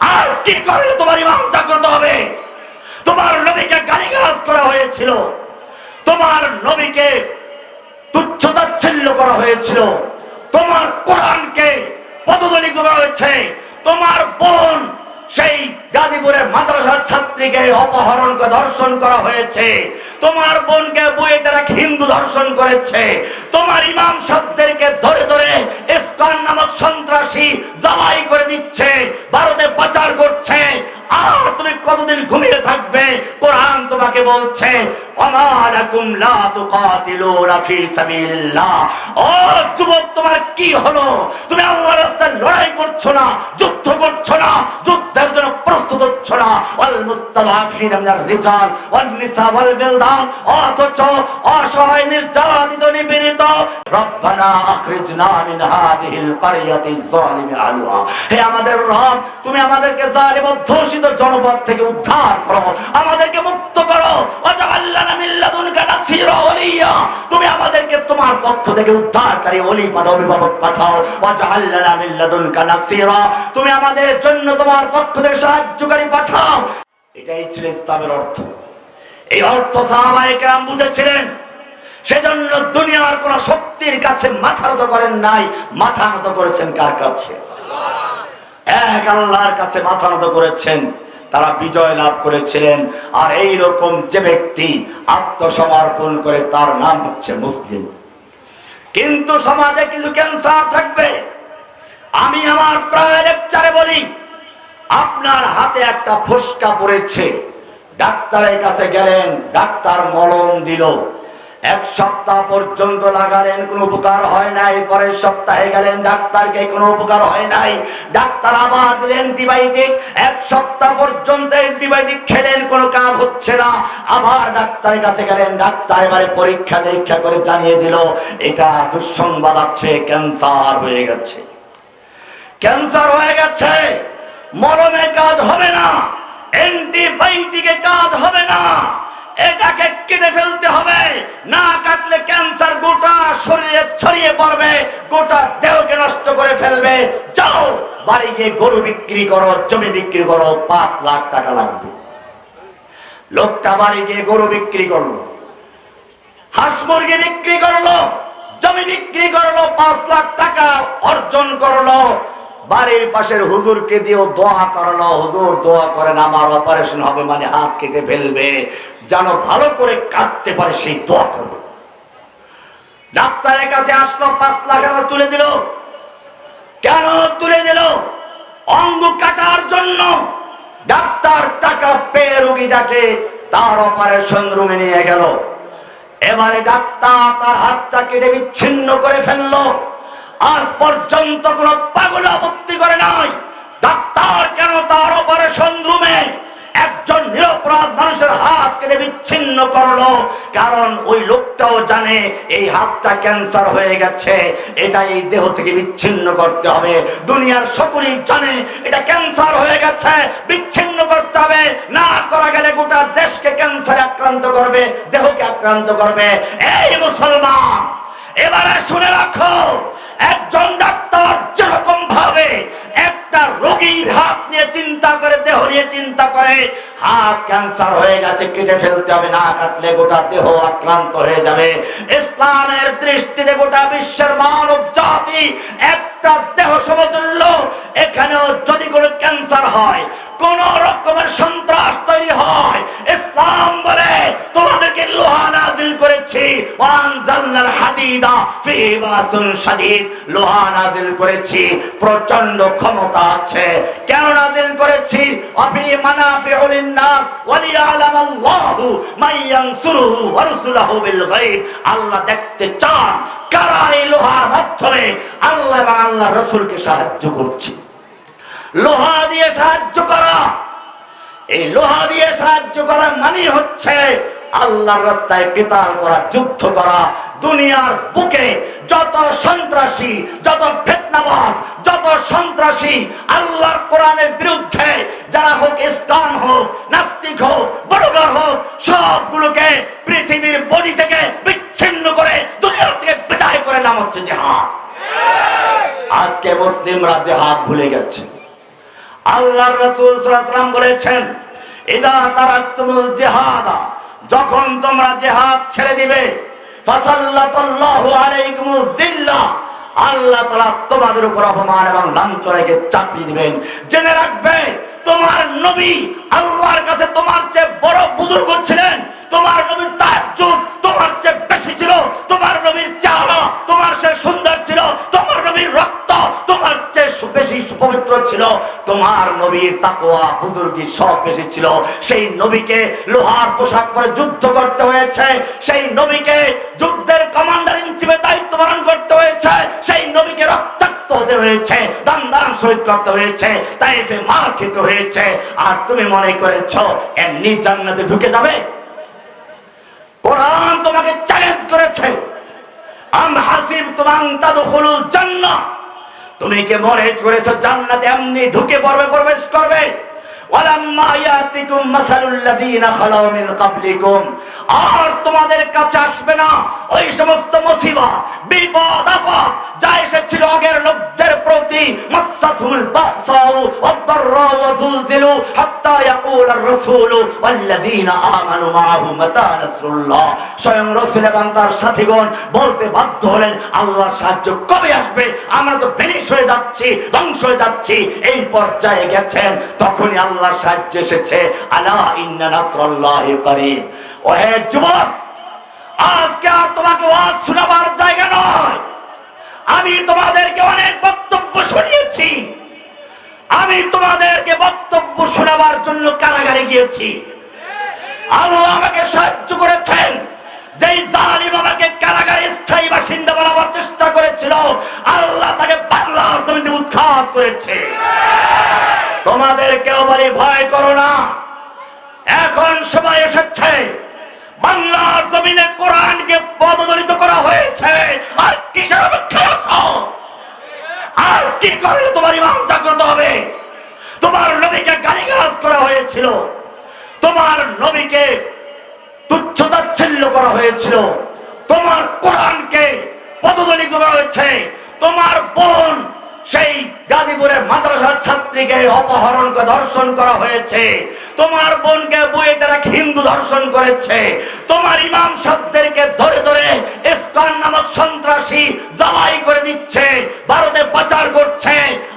আর কি করলে তোমার ইমান জাগ্রত হবে? তোমার নবীকে গালিগালাজ করা হয়েছিল। তোমার নবীকে তুচ্ছতাচ্ছিল্য করা হয়েছিল। তোমার কোরআনকে পদদলিত করা হয়েছে। তোমার বোন সেই গাজীপুরের মাদ্রাসার ছাত্রীকে অপহরণ ধর্ষণ করা হয়েছে। তোমার বোনকে বইয়ে তারা হিন্দু ধর্ষণ করেছে। তোমার ইমাম শব্দেরকে ধরে ধরে ইস্কন নামক সন্ত্রাসী জবাই করে দিচ্ছে, ভারতে পাচার করছে। আর তুমি কতদিন ঘুমিয়ে থাকবে? কোরআন তোমাকে বলছে অমালাকুম লা তুকাতিলুনা ফি সাবিলিল্লাহ। ও যুবক, তোমার কি হলো? তুমি আল্লাহর রাস্তায় লড়াই করছ না, যুদ্ধ করছ না, যুদ্ধের জন্য প্রস্তুত হচ্ছ না। মুস্তাদাফিন রিজাল নিসা ওয়াল বিলদান। অথচ অসহায় নির্যাতিত নিপীড়িত। রব্বানা আখরিজনা মিন যালিমি হে আমাদের রব, তুমি আমাদেরকে জালিম অধ্যুষিত জনপদ থেকে উদ্ধার করো। আমাদেরকে মুক্ত করো। ওয়ালিয়া তুমি আমাদেরকে তোমার পক্ষ থেকে উদ্ধারকারী ওলি পাঠাও অভিভাবক পাঠাও। তুমি আমাদের জন্য তোমার পক্ষ থেকে সাহায্যকারী পাঠাও। এটাই ছিল ইসলামের অর্থ। এই অর্থ সাহাবায়ে কেরাম বুঝেছিলেন। সেজন্য দুনিয়ার কোন শক্তির কাছে মাথা নত করেন নাই। মাথা নত করেছেন কার কাছে? এক আল্লাহর কাছে মাথা নত করেছেন। তারা বিজয় লাভ করেছিলেন। আর এই রকম যে ব্যক্তি আত্মসমর্পণ করে তার নাম হচ্ছে মুসলিম। কিন্তু সমাজে কিছু ক্যান্সার থাকবে। আমি আমার প্রায় লেকচারে বলি, আপনার হাতে একটা ফুসকা পড়েছে। ডাক্তারের কাছে গেলেন, ডাক্তার মলম দিল। এক সপ্তাহ পর্যন্ত লাগালেন, কোনো উপকার হয় নাই। পরের সপ্তাহে গেলেন, ডাক্তারকে কোনো উপকার হয় নাই। ডাক্তার আবার দিলেন অ্যান্টিবায়োটিক। এক সপ্তাহ পর্যন্ত অ্যান্টিবায়োটিক খেলেন, কোনো কাজ হচ্ছে না। আবার ডাক্তারের কাছে গেলেন, ডাক্তার এবারে পরীক্ষা নিরীক্ষা করে জানিয়ে দিল, এটা দুঃসংবাদ আছে, ক্যান্সার হয়ে গেছে। ক্যান্সার হয়ে গেছে। মরমে কাজ হবে না। অ্যান্টিবায়োটিকে কাজ হবে না। এটাকে কেটে হবে না কাটলে ক্যান্সার গোটা শরীরে ছড়িয়ে পড়বে, গোটা দেহকে নষ্ট করে ফেলবে। যাও, বাড়ি গিয়ে গরু বিক্রি করো, জমি বিক্রি করো, পাঁচ লাখ টাকা লাগবে। লোকটা বাড়ি গিয়ে গরু বিক্রি করল, হাঁস মুরগি বিক্রি করল, জমি বিক্রি করল, পাঁচ লাখ টাকা অর্জন করল। বাড়ির পাশের হুজুরকে দিয়েও দোয়া করল হুজুর দোয়া করেন, আমার অপারেশন হবে মানে হাত কেটে ফেলবে। যেন ভালো করে কাটতে পারে সেই দোয়া করবে। ডাক্তারের কাছে আসলো, পাঁচ লাখ টাকা তুলে দিল। কেন তুলে দিল? অঙ্গ কাটার জন্য। ডাক্তার টাকা পেয়ে রোগীটাকে তার অপারেশন রুমে নিয়ে গেল। এবারে ডাক্তার তার হাতটা কেটে বিচ্ছিন্ন করে ফেলল। আজ পর্যন্ত কোনো পাগল আপত্তি করে নাই। ডাক্তার কেন তার অপারেশন রুমে একজন নিরপরাধ মানুষের হাত কেটে বিচ্ছিন্ন করল? কারণ ওই লোকটাও জানে এই হাতটা ক্যান্সার হয়ে গেছে। এটা এই দেহ থেকে বিচ্ছিন্ন করতে হবে। দুনিয়ার সকলেই জানে এটা ক্যান্সার হয়ে গেছে। বিচ্ছিন্ন করতে হবে। না করা গেলে গোটা দেশকে ক্যান্সারে আক্রান্ত করবে, দেহকে আক্রান্ত করবে। এই মুসলমান, এবারে শুনে রাখো একজন ডাক্তার যেরকম ভাবে একটা রোগীর হাত নিয়ে চিন্তা করে, দেহ নিয়ে চিন্তা করে, হাত ক্যান্সার হয়ে গেছে, কেটে ফেলতে হবে, না কাটলে গোটা দেহ আক্রান্ত হয়ে যাবে। ইসলামের দৃষ্টিতে গোটা বিশ্বের মানব জাতি একটা দেহ সমতুল্য, এখানেও যদি কোনো ক্যান্সার হয়, কোন রকমের সন্ত্রাস তৈরি হয়, ইসলাম বলে করেছি। হাদিদা ফি বাসুন শাদীদ। লোহা করেছি প্রচণ্ড ক্ষমতা আছে। কেন নাজিল করেছি? অফি মানাফিউল লিন্নাস ওয়ালিয়ালাম আল্লাহু মান ইয়ানসুরুহু ওয়া রাসূলুহু বিল গায়ব। আল্লাহ দেখতে চান কারা এই লোহার মাধ্যমে আল্লাহ এবং আল্লাহ রাসূলকে সাহায্য করছে। লোহা দিয়ে সাহায্য করা। এই লোহা দিয়ে সাহায্য করা মানে হচ্ছে আল্লাহর রাস্তায় কেতাল করা, যুদ্ধ করা, দুনিয়ার বুকে যত সন্ত্রাসী, যত ফেতনাবাজ, যত সন্ত্রাসী আল্লাহর কোরআনের বিরুদ্ধে, যারা হোক ইসলাম হোক, নাস্তিক হোক বড়গর হোক, সবগুলোকে পৃথিবীর বডি থেকে বিচ্ছিন্ন করে দুনিয়া থেকে বিদায় করে নাম হচ্ছে জেহাদ। আজকে মুসলিমরা জেহাদ ভুলে গেছে। আল্লাহর রাসূল সাল্লাল্লাহু আলাইহি ওয়াসাল্লাম বলেছেন, ইদা তারাকতুমুল জিহাদা যখন তোমরা জিহাদ ছেড়ে দিবে আল্লাহ তাআলা তোমাদের উপর অপমান এবং লাঞ্ছনাকে চাপিয়ে দিবেন। জেনে রাখবে, তোমার নবী আল্লাহর কাছে তোমার চেয়ে বড় বুজুর্গ ছিলেন। তোমার নবীর তাজ্জুদ তোমার চেয়ে বেশি ছিল। তোমার নবীর চেহারা তোমার সে সুন্দর ছিল। ছিল, তোমার নবীর তাকওয়া বুজুর্গি সব বেশি ছিল। সেই নবীকে লোহার পোশাক পরে যুদ্ধ করতে হয়েছে, সেই নবীকে যুদ্ধের কমান্ডার ইন চিফের দায়িত্ব পালন করতে হয়েছে, সেই নবীকে রক্তাক্ত হতে হয়েছে, দান দান শহীদ করতে হয়েছে, তাইফে মার খেতে হয়েছে। আর তুমি মনে করেছ, এমনি জান্নাতে ঢুকে যাবে? কোরআন তোমাকে চ্যালেঞ্জ করেছে। আম হাসিব তুমাং তাদখুলুল জান্নাহ। তুমি কে মনে করেছ জান্নাতে এমনি ঢুকে পড়বে, প্রবেশ করবে? আর তোমাদের কাছে আসবে না। ওই সমস্ত মুসিবা বিপদ আপদ যা এসেছিল আগের লোকদের মাতা নাসরুল্লাহ স্বয়ং এবং তার সাথীগণ বলতে বাধ্য হলেন, আল্লাহর সাহায্য কবে আসবে? আমরা তো হয়ে যাচ্ছি, ধ্বংস হয়ে যাচ্ছি। এই পর্যায়ে গেছেন, তখনই আল্লাহর সাহায্য এসেছে। আলা ইন্না নাসরাল্লাহি করিব। ও হে যুবক, আজকে আর তোমাকে ওয়াজ শোনাবার জায়গা নয়। আমি তোমাদেরকে অনেক বক্তব্য শুনিয়েছি। আমি তোমাদেরকে বক্তব্য শোনাবার জন্য কারাগারে গিয়েছি। আল্লাহ আমাকে সাহায্য করেছেন। যেই জালিম আমাকে কারাগারে স্থায়ী বাসিন্দা বানাবার চেষ্টা করেছিল, আল্লাহ তাকে বাংলার জমিতে উৎখাত করেছে। তোমাদের কেউ বলি ভয় করো না। এখন সময় এসেছে। বাংলার জমিনে কোরআনকে পদদলিত করা হয়েছে। আর কিসের অপেক্ষা আছো? আর কি করলে তোমার ইমান জাগ্রত হবে? তোমার নবীকে গালিগালাজ করা হয়েছিল। তোমার নবীকে তুচ্ছতাচ্ছিল্য করা হয়েছিল। তোমার কোরআনকে পদদলিত করা হয়েছে। তোমার বোন সেই গাজীপুরের মাদ্রাসার ছাত্রীকে অপহরণ করে ধর্ষণ করা হয়েছে। তোমার বোনকে বইয়ে তারা হিন্দু ধর্ষণ করেছে। তোমার ইমাম সাহেবদেরকে ধরে ধরে ইসকন নামক সন্ত্রাসী জবাই করে দিচ্ছে। ভারতে পাচার করছে।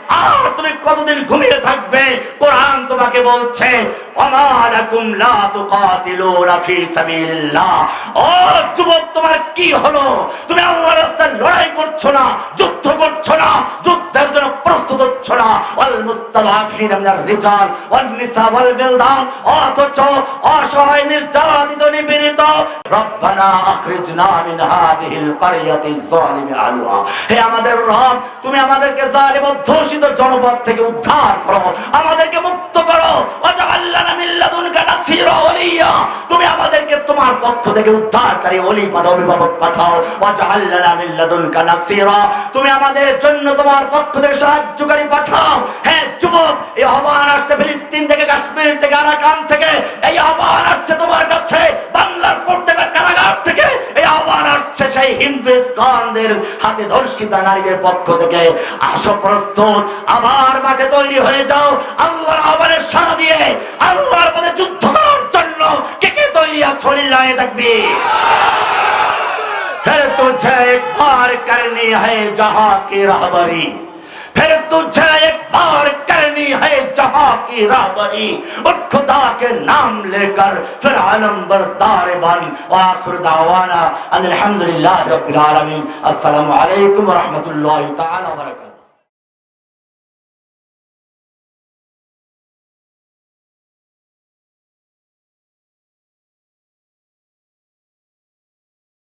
আর তুমি কতদিন ঘুমিয়ে থাকবে? কোরআন তোমাকে বলছে, অমালাকুম লা তুকাতিলুনা ফি সাবিলিল্লাহ। ও যুবক, তোমার কি হলো? তুমি আল্লাহর রাস্তায় লড়াই করছ না, যুদ্ধ করছ না হচ্ছ অথচ অসহায় নির্যাতিত নিপীড়িত। রব্বানা আখরিজনা মিন যালিমি আলুহা। হে আমাদের রব, তুমি আমাদেরকে জালিম অধ্যুষিত জনপদ থেকে উদ্ধার করো। আমাদেরকে মুক্ত করো। তুমি আমাদেরকে তোমার পক্ষ থেকে উদ্ধারকারী ওলি পাঠাও, অভিভাবক পাঠাও। নাসীরা। তুমি আমাদের জন্য তোমার পক্ষ থেকে সাহায্যকারী পাঠাও। হ্যাঁ যুবক এই আহ্বান আসছে ফিলিস্তিন থেকে কাশ্মীর থেকে আরাকান থেকে এই আহ্বান আসছে তোমার কাছে বাংলার প্রত্যেকটা কারাগার থেকে এই আহ্বান আসছে সেই হিন্দু ইস্কনদের হাতে ধর্ষিতা নারীদের পক্ষ থেকে আসো প্রস্তুত আবার মাঠে তৈরি হয়ে যাও আল্লাহর আহ্বানের সাড়া দিয়ে আল্লাহর পথে যুদ্ধ করার জন্য কে কে তৈরি আছো লিল্লাহি তাকবীর फिर तुझे एक बार करनी है जहां की राहबरी फिर तुझे एक बार करनी है जहां की राहबरी उठ खुदा के नाम लेकर फिर आलम बरदार बन आखिर दावाना अल्हम्दुलिल्लाह रब्बिल आलमीन अस्सलामु अलैकुम व रहमतुल्लाहि तआला व बरकातहू